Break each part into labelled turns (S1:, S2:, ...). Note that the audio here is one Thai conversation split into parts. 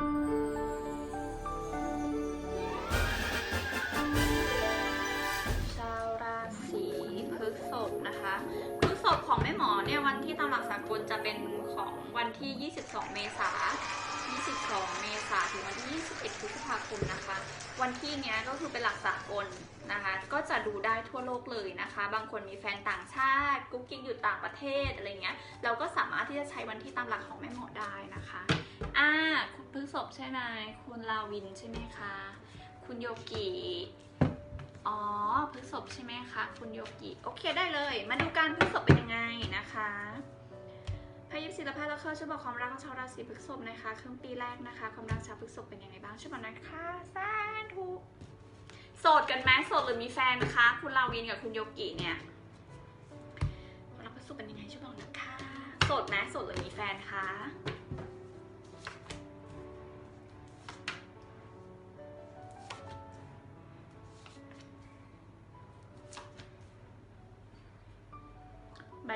S1: ชาวราศีพฤษภนะคะพฤษภของแม่หมอเนี่ยวันที่ตามหลักสากลจะเป็นของวันที่ 22 เมษา22 เมษาถึงวันที่ 21 พฤษภาคมนะคะ วันที่เนี้ยก็คือเป็นหลักสากลนะคะ ก็จะดูได้ทั่วโลกเลยนะคะ บางคนมีแฟนต่างชาติ กุ๊กกิ๊กอยู่ต่างประเทศอะไรเงี้ย เราก็สามารถที่จะใช้วันที่ตามหลักของแม่หมอได้นะคะ คุณพฤษภใช่ไหมคุณลาวินใช่ไหมคะ คุณโยกิอ๋อพฤษภใช่ไหมคะ คุณโยกิโอเคได้เลย มาดูการพฤษภเป็นยังไงนะคะพายิปศิลปะแล้วเข้าช่วยบอกความรักของชาวราศีพฤษภนะคะครึ่งปีแรกนะคะ ความรักชาวพฤษภเป็นยังไงบ้างช่วยบอกหนะคะสาธุโสดกันไหมโสดหรือมีแฟนคะ คุณลาวินกับคุณโยกิเนี่ยความรักพฤษภเป็นยังไงช่วยบอกนะคะโสดไหมโสดหรือมีแฟนคะ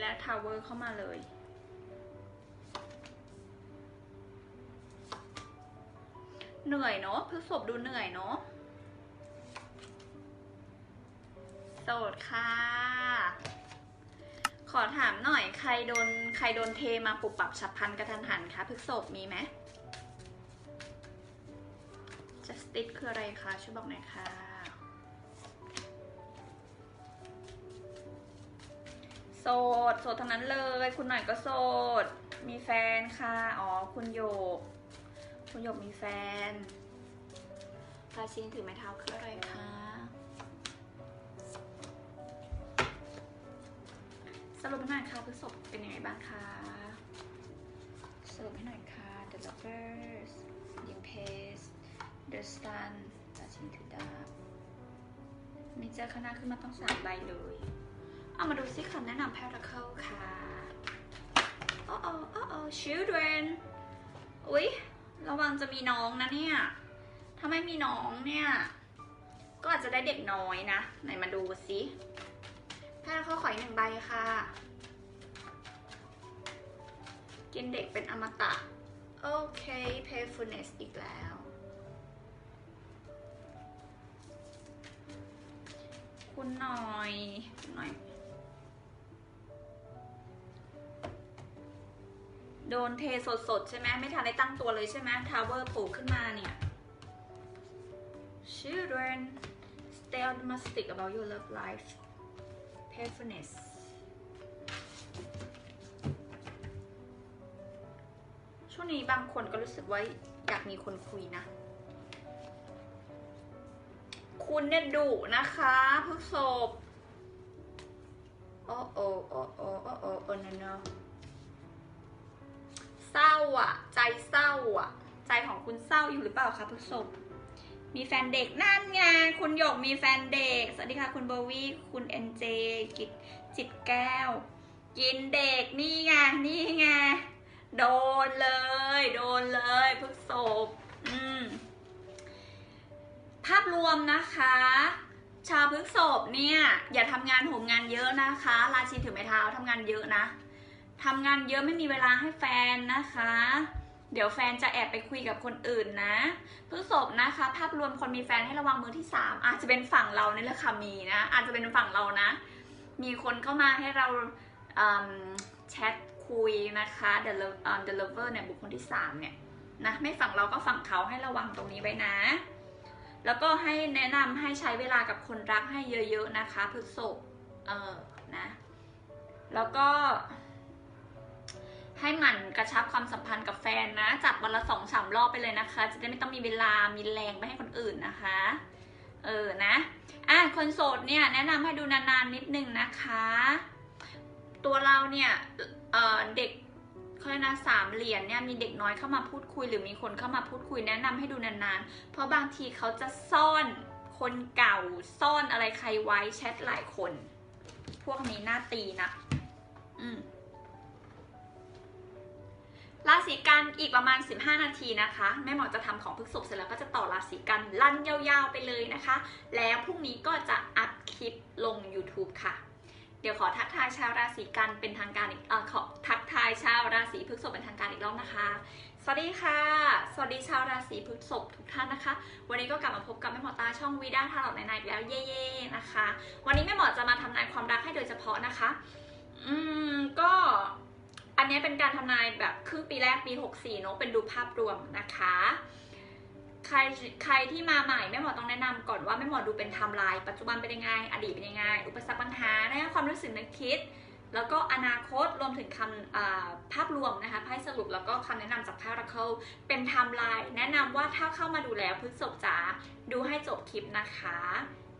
S1: และทาวเวอร์เข้ามาเลย เหนื่อยเนาะพฤษภดูเหนื่อยเนาะโสดค่ะ ขอถามหน่อยใครโดนใครโดนเทมาปุบปับฉับพันกระทันหันคะพฤษภมีไหม justice คืออะไรคะช่วยบอกหน่อยค่ะ สด โสดทั้งนั้นเลย คุณหน่อยก็โสด มีแฟนค่ะ อ๋อ คุณโยก คุณโยกมีแฟนราชินถือไม้เท้าคืออะไรคะสรุปให้หน่อยค่ะพฤษภเป็นยังไงบ้างคะ สรุปให้หน่อยค่ะ The Lovers ยิงเพส The Sun ราชินถือดาบมีเจอคณะขึ้นมาต้องสามใบเลย เอามาดูซิคำแนะนำ Paracle ค่ะโอ้โอ้โอ้โอ้ children อุ๊ย ระวังจะมีน้องนะเนี่ย ถ้าไม่มีน้องเนี่ย ก็อาจจะได้เด็กน้อยนะ ไหนมาดูซิ Paracle ขออีกหนึ่งใบค่ะ กินเด็กเป็นอมตะ โอเค playfulness อีกแล้ว คุณหน่อย คุณหน่อย โดนเทสดๆ ใช่ไหมไม่ทันได้ตั้งตัวเลยใช่ไหมทาวเวอร์โผล่ขึ้นมาเนี่ย Children stay optimistic about your love life playfulness ช่วงนี้บางคนก็รู้สึกว่าอยากมีคนคุยนะ คุณเนี่ยดุนะคะพฤกษบโอ้โอ้โอ้โอ้โอ้โอ้โอ้ no no เศร้าอะ ใจเศร้าอะ ใจของคุณเศร้าอยู่หรือเปล่าคะพฤกษบมีแฟนเด็กนั่นไงคุณหยกมีแฟนเด็ก สวัสดีค่ะ คุณโบวี่คุณเอ็นเจกิจจิตแก้ว กินเด็กนี่ไงนี่ไงโดนเลย โดนเลยพฤกษบอืมภาพรวมนะคะ ชาวพฤกษบเนี่ย อย่าทำงานโหมงานเยอะนะคะ ราชินถือไม้เท้าทำงานเยอะนะ ทำงานเยอะไม่มีเวลาให้แฟนนะคะ เดี๋ยวแฟนจะแอบไปคุยกับคนอื่นนะพฤษภนะคะ ภาพรวมคนมีแฟนให้ระวังมือที่สามอาจจะเป็นฝั่งเรานี่แหละค่ะมีนะ อาจจะเป็นฝั่งเรานะ มีคนเข้ามาให้เราแชทคุยนะคะ the love um, the lover เนี่ยบุคคลที่สามเนี่ยนะไม่ฝั่งเราก็ฝั่งเขาให้ระวังตรงนี้ไว้นะ แล้วก็ให้แนะนำให้ใช้เวลากับคนรักให้เยอะๆนะคะพฤษภเออนะ แล้วก็ ให้หมั่นกระชับความสัมพันธ์กับแฟนนะ จัดวันละสองสามรอบไปเลยนะคะ จะได้ไม่ต้องมีเวลา มีแรงไปให้คนอื่นนะคะ เออนะ อะ คนโสดเนี่ยแนะนำให้ดูนานๆนิดนึงนะคะ ตัวเราเนี่ยเเด็กเขาเรียกนะสามเหรียญเนี่ยมีเด็กน้อยเข้ามาพูดคุย หรือมีคนเข้ามาพูดคุยแนะนำให้ดูนานๆ เพราะบางทีเขาจะซ่อนคนเก่าซ่อนอะไรใครไว้แชทหลายคน พวกนี้น่าตีนะ อืม ราศีกันอีกประมาณ 15 นาทีนะคะแม่หมอจะทำของพฤกษบเสร็จแล้วก็จะต่อราศีกันลั่นยาวๆไปเลยนะคะ แล้วพรุ่งนี้ก็จะอัดคลิปลง YouTube ค่ะ เดี๋ยวขอทักทายชาวราศีกันเป็นทางการอีกอขอทักทายชาวราศีพฤษภเป็นทางการอีกรอบนะคะ สวัสดีค่ะ สวัสดีชาวราศีพฤษภทุกท่านนะคะ วันนี้ก็กลับมาพบกับแม่หมอตาช่องวีด้าทาร์ลอตในๆอีกแล้วเย่ๆนะคะ วันนี้แม่หมอจะมาทำนายความรักให้โดยเฉพาะนะคะ อืมก็ อันนี้เป็นการทำนายแบบครึ่งปีแรกปี 64เนอะเป็นดูภาพรวมนะคะ ใครใครที่มาใหม่แม่หมอต้องแนะนำก่อนว่าแม่หมอดูเป็นไทม์ไลน์ปัจจุบันเป็นยังไง อดีตเป็นยังไง อุปสรรคปัญหานะความรู้สึกนึกคิด แล้วก็อนาคตรวมถึงคำภาพรวมนะคะไพ่สรุปแล้วก็คำแนะนำจากไพ่ราเคิลเป็นไทม์ไลน์แนะนำว่าถ้าเข้ามาดูแล้วพฤษภจ๋าดูให้จบคลิปนะคะ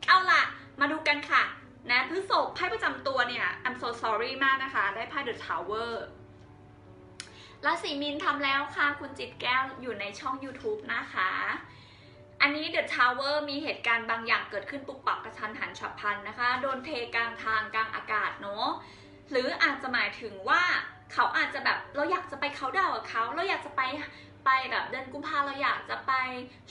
S1: เอาล่ะ มาดูกันค่ะนะพฤษภไพ่ประจำตัวเนี่ย I'm so sorry มากนะคะ ได้ไพ่ The Tower ราศีมินทำแล้วค่ะ คุณจิตแก้วอยู่ในช่อง YouTube นะคะ อันนี้ The Tower มีเหตุการณ์บางอย่างเกิดขึ้นปุกปักกระชันหันฉับพลันนะคะ โดนเทกลางทางกลางอากาศเนาะหรืออาจจะหมายถึงว่าเขาอาจจะแบบเราอยากจะไปเขาดาวกับเขา เราอยากจะไป ไปแบบเดือนกุมภาเราอยากจะไป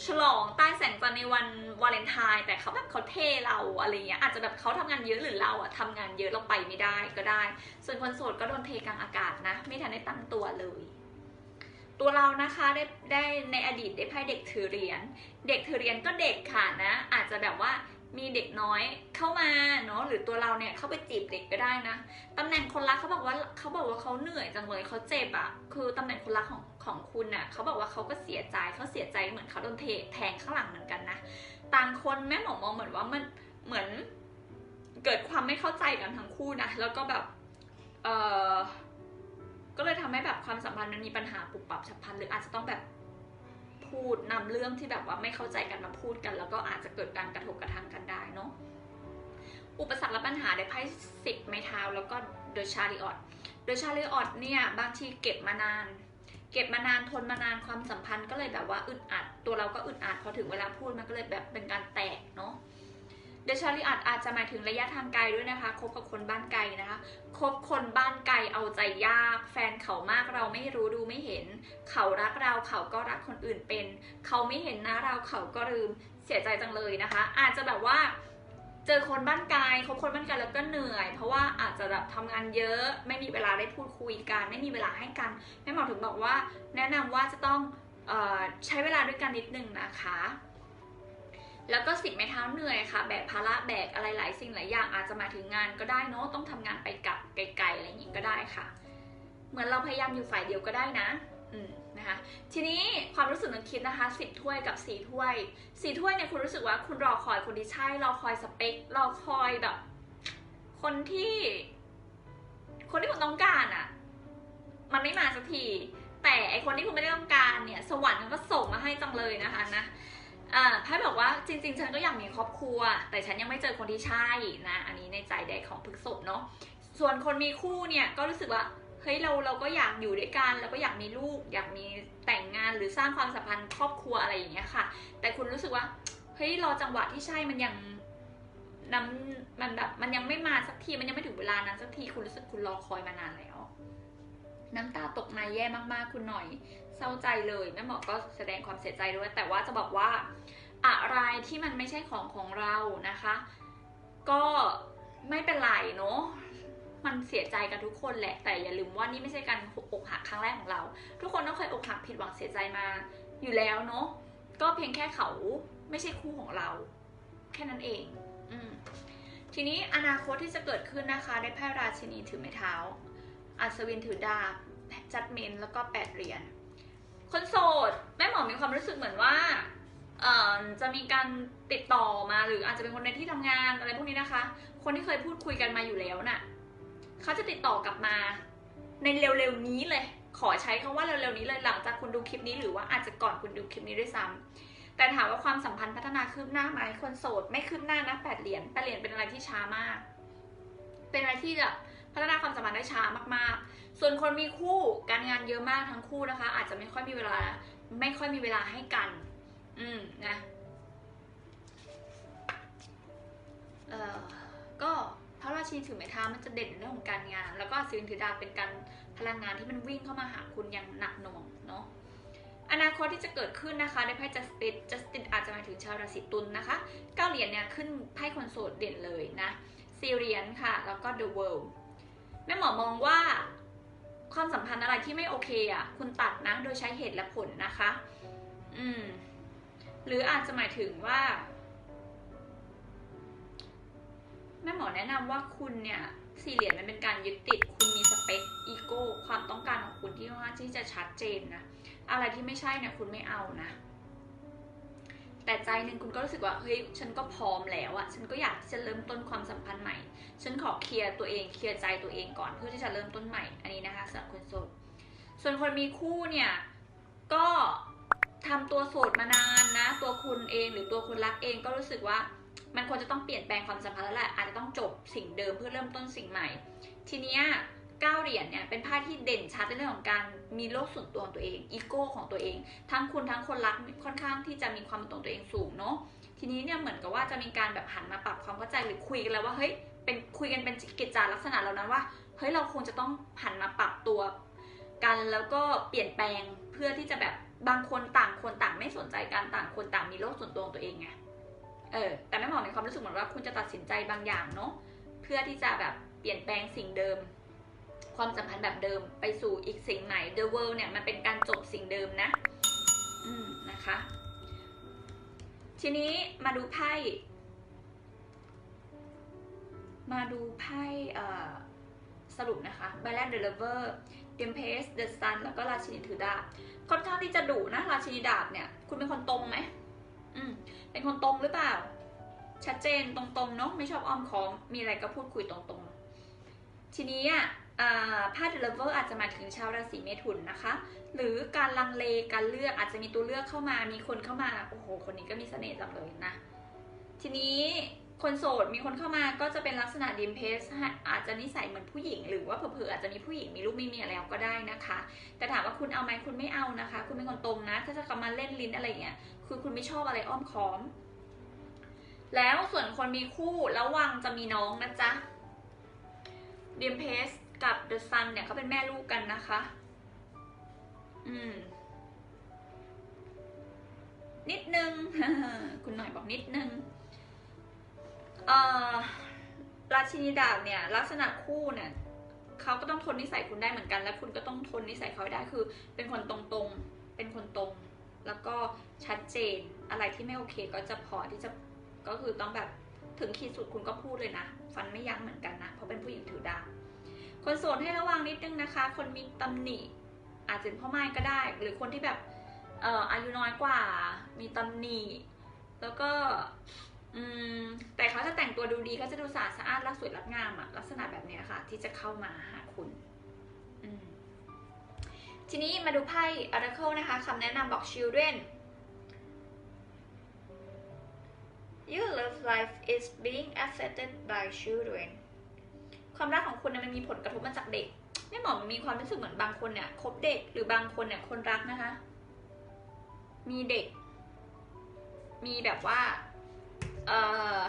S1: ฉลองใต้แสงจันทร์ในวันวาเลนไทน์แต่เขาแบบเขาเทเราอะไรเงี้ยอาจจะแบบเขาทำงานเยอะหรือเราอะทำงานเยอะเราไปไม่ได้ก็ได้ ส่วนคนโสดก็โดนเทกลางอากาศนะ ไม่ทันได้ตั้งตัวเลยตัวเรานะคะได้ได้ในอดีตได้ไพ่เด็กถือเหรียญเด็กถือเหรียญก็เด็กค่ะนะ อาจจะแบบว่ามีเด็กน้อยเข้ามาเนาะหรือตัวเราเนี่ยเข้าไปจีบเด็กก็ได้นะตำแหน่งคนรักเขาบอกว่าเขาบอกว่าเขาเหนื่อยจังเลยเขาเจ็บอะคือตำแหน่งคนรักของ ของคุณน่ะเขาบอกว่าเขาก็เสียใจเขาเสียใจเหมือนเขาโดนเทแทงข้างหลังเหมือนกันนะต่างคนแม่หมอมองเหมือนว่ามันเหมือนเกิดความไม่เข้าใจกันทั้งคู่นะแล้วก็แบบเออก็เลยทำให้แบบความสัมพันธ์มันมีปัญหาปุบปับฉับพลันหรืออาจจะต้องแบบพูดนำเรื่องที่แบบว่าไม่เข้าใจกันมาพูดกัน แล้วก็อาจจะเกิดการกระทบกระทั่งกันได้เนาะอุปสรรคและปัญหาได้ไพ่สิบไม้เท้าแล้วก็เดอะชาริออตเดอะชาริออตเนี่ยบางทีเก็บมานาน เก็บมานานทนมานานความสัมพันธ์ก็เลยแบบว่าอึดอัด ตัวเราก็อึดอัดพอถึงเวลาพูดมันก็เลยแบบเป็นการแตกเนาะเดชาริออตอาจจะหมายถึงระยะทางไกลด้วยนะคะ คบกับคนบ้านไกลนะคะ คบคนบ้านไกลเอาใจยาก แฟนเขามากเราไม่รู้ดูไม่เห็น เขารักเราเขาก็รักคนอื่นเป็น เขาไม่เห็นนะเราเขาก็ลืมเสียใจจังเลยนะคะ อาจจะแบบว่า เจอคนบ้านไกลคบคนบ้านไกลแล้วก็เหนื่อย เพราะว่าอาจจะแบบทำงานเยอะ ไม่มีเวลาได้พูดคุยกัน ไม่มีเวลาให้กันแม่หมอถึงบอกว่า แนะนำว่าจะต้องออใช้เวลาด้วยกันนิดนึงนะคะ แล้วก็สิบไม้เท้าเหนื่อยค่ะ แบกภาระแบกอะไรหลายสิ่งหลายอย่างอาจจะมาถึงงานก็ได้เนอะต้องทำงานไปกลับไกลๆอะไรอย่างงี้ก็ได้ค่ะ เหมือนเราพยายามอยู่ฝ่ายเดียวก็ได้นะ อืม นะคะ ทีนี้ความรู้สึกนึกคิดนะคะสิบถ้วยกับสีถ้วยสีถ้วยเนี่ยคุณรู้สึกว่าคุณรอคอยคนที่ใช่รอคอยสเปครอคอยแบบ คนที่ คนที่คุณต้องการอะ่ะ มันไม่มาสักที แต่ไอคนที่คุณไม่ได้ต้องการเนี่ย สวรรค์มันก็ส่งมาให้จังเลยนะคะนะอ่าไพ่บอกว่าจริง ๆ ฉันก็อยากมีครอบครัว แต่ฉันยังไม่เจอคนที่ใช่นะ อันนี้ในใจแดกของพฤกษบเนาะส่วนคนมีคู่เนี่ยก็รู้สึกว่า เฮ้ยเราเราก็อยากอยู่ด้วยกันเราก็อยากมีลูก อยากมีแต่งงานหรือสร้างความสัมพันธ์ครอบครัวอะไรอย่างเงี้ยค่ะ แต่คุณรู้สึกว่าเฮ้ยรอจังหวะที่ใช่มันยังน้ำมันแบบมันยังไม่มาสักทีมันยังไม่ถึงเวลานั้นสักทีคุณรู้สึกคุณรอคอยมานานแล้วน้ำตาตกในแย่มากๆคุณหน่อย เศร้าใจเลยแม่หมอก็แสดงความเสียใจด้วย แต่ว่าจะบอกว่าอะไรที่มันไม่ใช่ของของเรานะคะ ก็ไม่เป็นไรเนาะ มันเสียใจกันทุกคนแหละ แต่อย่าลืมว่านี่ไม่ใช่การอกหักครั้งแรกของเรา ทุกคนต้องเคยอกหักผิดหวังเสียใจมาอยู่แล้วเนาะ ก็เพียงแค่เขาไม่ใช่คู่ของเรา แค่นั้นเอง อืมทีนี้อนาคตที่จะเกิดขึ้นนะคะ ได้ไพ่ราชินีถือไม้เท้า อัศวินถือดาบจัดเมนแล้วก็แปดเหรียญ คนโสด แม่หมอมีความรู้สึกเหมือนว่าจะมีการติดต่อมาหรืออาจจะเป็นคนในที่ทำงานอะไรพวกนี้นะคะ คนที่เคยพูดคุยกันมาอยู่แล้วน่ะ เขาจะติดต่อกลับมาในเร็วๆนี้เลย ขอใช้คำว่าเร็วๆนี้เลยหลังจากคุณดูคลิปนี้หรือว่าอาจจะก่อนคุณดูคลิปนี้ด้วยซ้ำแต่ถามว่าความสัมพันธ์พัฒนาคืบหน้าไหมคนโสด ไม่คืบหน้านะแปดเหรียญแปดเหรียญเป็นอะไรที่ช้ามาก เป็นอะไรที่แบบพัฒนาความสัมพันธ์ได้ช้ามากๆ ส่วนคนมีคู่การงานเยอะมากทั้งคู่นะคะ อาจจะไม่ค่อยมีเวลา ไม่ค่อยมีเวลาให้กัน อืมนะ ชีถือไม้เท้ามันจะเด่นเรื่องของการงาน แล้วก็สินถือดาวเป็นการพลังงานที่มันวิ่งเข้ามาหาคุณอย่างหนักหน่วงเนาะอนาคตที่จะเกิดขึ้นนะคะในไพ่จัสตินจัสตินอาจจะหมายถึงชาวราศีตุลนะคะเก้าเหรียญเนี่ยขึ้นไพ่คนโสดเด่นเลยนะซีเรียนค่ะ แล้วก็ The World แม่หมอมองว่าความสัมพันธ์อะไรที่ไม่โอเคอะคุณตัดนะโดยใช้เหตุและผลนะคะ อืม หรืออาจจะหมายถึงว่า หมอแนะนำว่าคุณเนี่ยสี่เหลี่ยมมันเป็นการยึดติด คุณมีสเปคอีโก้ความต้องการของคุณที่ค่อนข้างที่จะชัดเจนนะ อะไรที่ไม่ใช่เนี่ยคุณไม่เอานะ แต่ใจหนึ่งคุณก็รู้สึกว่าเฮ้ยฉันก็พร้อมแล้วอะฉันก็อยากที่จะเริ่มต้นความสัมพันธ์ใหม่ ฉันขอเคลียร์ตัวเองเคลียร์ใจตัวเองก่อนเพื่อที่จะเริ่มต้นใหม่อันนี้นะคะสำหรับคนโสดส่วนคนมีคู่เนี่ยก็ทำตัวโสดมานานนะ ตัวคุณเองหรือตัวคุณรักเองก็รู้สึกว่า มันควรจะต้องเปลี่ยนแปลงความสัมพันธ์แล้วแหละอาจจะต้องจบสิ่งเดิมเพื่อเริ่มต้นสิ่งใหม่ ทีเนี้ยเก้าเหรียญเนี่ยเป็นไพ่ที่เด่นชัดในเรื่องของการมีโลกส่วนตัวของตัวเองอีโก้ของตัวเอง ทั้งคุณทั้งคนรักค่อนข้างที่จะมีความเป็นตัวตัวเองสูงเนาะทีนี้เนี่ยเหมือนกับว่าจะมีการแบบหันมาปรับความเข้าใจหรือคุยกันแล้วว่าเฮ้ยเป็นคุยกันเป็นกิจจาลักษณะแล้วนะว่าเฮ้ยเราคงจะต้องหันมาปรับตัวกันแล้วก็เปลี่ยนแปลงเพื่อที่จะแบบบางคนต่างคนต่างไม่สนใจกันต่างคนต่างมีโลกส่วนตัวของตัวเองไง เออแต่แม่หมอมีความรู้สึกเหมือนว่าคุณจะตัดสินใจบางอย่างเนาะเพื่อที่จะแบบเปลี่ยนแปลงสิ่งเดิม ความสัมพันธ์แบบเดิมไปสู่อีกสิ่งใหม่ The World เนี่ยมันเป็นการจบสิ่งเดิมนะ อืมนะคะ ทีนี้มาดูไพ่มาดูไพ่สรุปนะคะใบแรก The Lover t e m p e s t The Sun แล้วก็ราชินีถือดาบค่อนข้างที่จะดุนะ ราชินีดาบเนี่ย คุณเป็นคนตรงไหม อืมเป็นคนตรงหรือเปล่า ชัดเจนตรงๆเนาะไม่ชอบอ้อมค้อมมีอะไรก็พูดคุยตรงๆ ทีนี้อะพาผ้า The Lover อาจจะมาถึงชาวราศีเมถุนนะคะ หรือการลังเลการเลือกอาจจะมีตัวเลือกเข้ามามีคนเข้ามา โอ้โห คนนี้ก็มีเสน่ห์จังเลยนะ ทีนี้ คนโสดมีคนเข้ามาก็จะเป็นลักษณะดิมเพสอาจจะนิสัยเหมือนผู้หญิง หรือว่าเผลอๆอาจจะมีผู้หญิงมีลูกมีเมียแล้วก็ได้นะคะ แต่ถามว่าคุณเอาไหมคุณไม่เอานะคะ คุณเป็นคนตรงนะ ถ้าจะกลับมาเล่นลิ้นอะไรเงี้ยคือคุณไม่ชอบอะไรอ้อมค้อม แล้วส่วนคนมีคู่ระวังจะมีน้องนะจ๊ะดิมเพสกับเดอะซันเนี่ยเขาเป็นแม่ลูกกันนะคะ อืมนิดนึง คุณหน่อยบอกนิดนึง ราชินีดาบเนี่ยลักษณะคู่เนี่ยเขาก็ต้องทนนิสัยคุณได้เหมือนกัน และคุณก็ต้องทนนิสัยเขาได้คือ เป็นคนตรงๆ เป็นคนตรง แล้วก็ชัดเจนอะไรที่ไม่โอเคก็จะพอที่จะก็คือต้องแบบถึงขีดสุดคุณก็พูดเลยนะ ฟันไม่ยั้งเหมือนกันนะเพราะเป็นผู้หญิงถือดาบคนโสดให้ระวังนิดนึงนะคะ คนมีตำหนิ อาจจะเป็นพ่อไม้ก็ได้ หรือคนที่แบบเอ่ออายุน้อยกว่า มีตำหนิ แล้วก็ อืมแต่เขาจะแต่งตัวดูดีเขาจะดูสะอาดสะอาดรักสวยรักงามอะลักษณะแบบนี้ค่ะ ที่จะเข้ามาหาคุณทีนี้มาดูไพ่ Oracle นะคะคำแนะนำบอก children your love life is being affected by children ความรักของคุณเนี่ยมันมีผลกระทบมาจากเด็ก ไม่หมอมันมีความรู้สึกเหมือนบางคนเนี่ยคบเด็กหรือบางคนเนี่ยคนรักนะคะ มีเด็ก มีแบบว่า เอ่อ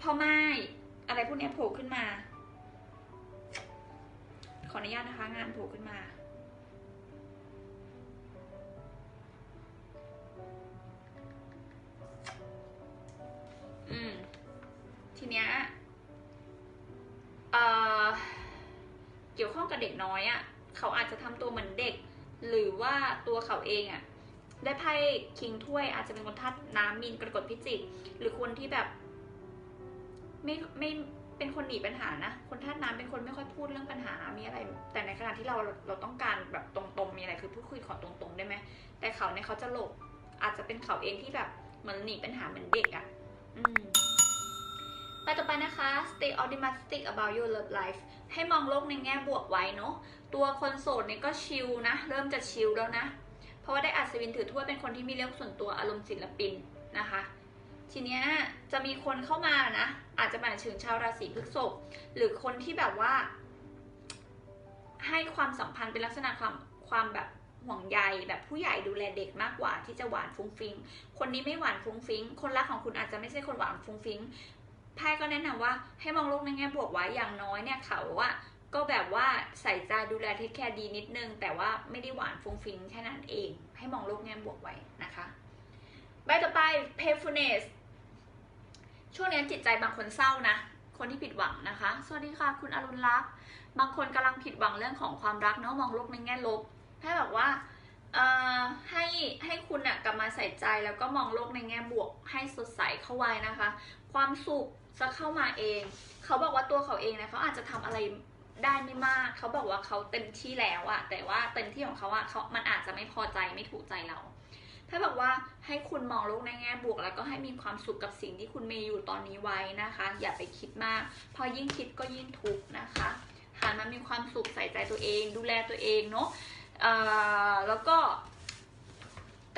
S1: พ่อไม้อะไรพวกนี้โผล่ขึ้นมา ขออนุญาตนะคะ งานโผล่ขึ้นมาอืมทีเนี้ยเอ่อเกี่ยวข้องกับเด็กน้อยอะ่ะ เขาอาจจะทำตัวเหมือนเด็ก หรือว่าตัวเขาเองอะ่ะ ได้ไพ่คิงถ้วยอาจจะเป็นคนทัดน้ำมีนกรกฎพิจิก หรือคนที่แบบ ไม่ไม่เป็นคนหนีปัญหานะ คนธาตุน้ำเป็นคนไม่ค่อยพูดเรื่องปัญหา มีอะไร แต่ในขณะที่เราเราต้องการแบบตรงๆ มีอะไรคือพูดคุยขอตรงๆได้ไหม แต่เขาเนี่ยเขาจะหลบ อาจจะเป็นเขาเองที่แบบเหมือนหนีปัญหาเหมือนเด็กอะ่ะ อืมไปต่อไปนะคะ stay optimistic about your love life ให้มองโลกในแง่บวกไว้เนาะ ตัวคนโสดเนี่ยก็ชิลนะ เริ่มจะชิลแล้วนะ เพราะว่าได้อัศวินถือถ้วยเป็นคนที่มีเรื่องส่วนตัวอารมณ์ศิลปินนะคะ ทีเนี้ยจะมีคนเข้ามานะ อาจจะหมายถึงชาวราศีพฤษภหรือคนที่แบบว่า ให้ความสัมพันธ์เป็นลักษณะความความแบบห่วงใยแบบผู้ใหญ่ดูแลเด็กมากกว่าที่จะหวานฟุ้งฟิ้งคนนี้ไม่หวานฟุ้งฟิ้งคนรักของคุณอาจจะไม่ใช่คนหวานฟุ้งฟิ้งไพ่ก็แนะนำว่าให้มองโลกในแง่บวกไว้อย่างน้อยเนี่ยเขาว่า ก็แบบว่าใส่ใจดูแลเทคแคร์ดีนิดนึง แต่ว่าไม่ได้หวานฟุ้งฟิ้งแค่นั้นเอง ให้มองโลกแง่บวกไว้นะคะใบต่อไป playfulness ช่วงนี้จิตใจบางคนเศร้านะ คนที่ผิดหวังนะคะ สวัสดีค่ะคุณอรุณลักษ์บางคนกำลังผิดหวังเรื่องของความรักเนาะมองโลกในแง่ลบแค่แบบว่าให้ให้คุณอะกลับมาใส่ใจแล้วก็มองโลกในแง่บวก ให้สดใสเข้าไว้นะคะ ความสุขจะเข้ามาเอง เขาบอกว่าตัวเขาเองเนี่ยเขาอาจจะทำอะไร ได้ไม่มากเขาบอกว่าเขาเต็มที่แล้วอะแต่ว่าเต็มที่ของเขาอะเขามันอาจจะไม่พอใจไม่ถูกใจเราถ้าบอกว่าให้คุณมองโลกในแง่บวก แล้วก็ให้มีความสุขกับสิ่งที่คุณมีอยู่ตอนนี้ไว้นะคะ อย่าไปคิดมาก พอยิ่งคิดก็ยิ่งทุกข์นะคะหันมามีความสุขใส่ใจตัวเอง ดูแลตัวเองเนาะแล้วก็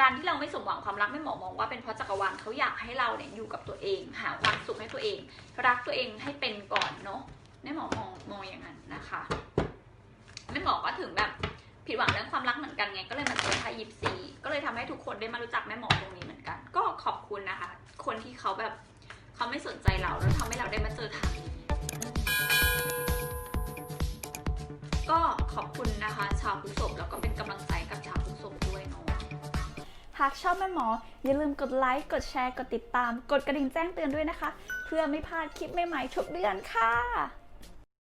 S1: การที่เราไม่สมหวังความรักไม่หมอมองว่าเป็นเพราะจักรวาลเขาอยากให้เราเนี่ยอยู่กับตัวเอง หาความสุขให้ตัวเอง รักตัวเองให้เป็นก่อนเนาะแม่หมอมอง มองอย่างนั้นนะคะแม่หมอก็ถึงแบบผิดหวังเรื่องความรักเหมือนกันไง ก็เลยมาเจอไพ่ยิปซีก็เลยทำให้ทุกคนได้มารู้จักแม่หมอตรงนี้เหมือนกัน ก็ขอบคุณนะคะ คนที่เขาแบบเขาไม่สนใจเราแล้วทำให้เราได้มาเจอทางนี้ก็ขอบคุณนะคะ ชาวพฤษภแล้วก็เป็นกำลังใจกับชาวพฤษภด้วยเนาะ
S2: หากชอบแม่หมอ อย่าลืมกดไลค์กดแชร์กดติดตาม กดกระดิ่งแจ้งเตือนด้วยนะคะ เพื่อไม่พลาดคลิปใหม่ๆทุกเดือนค่ะ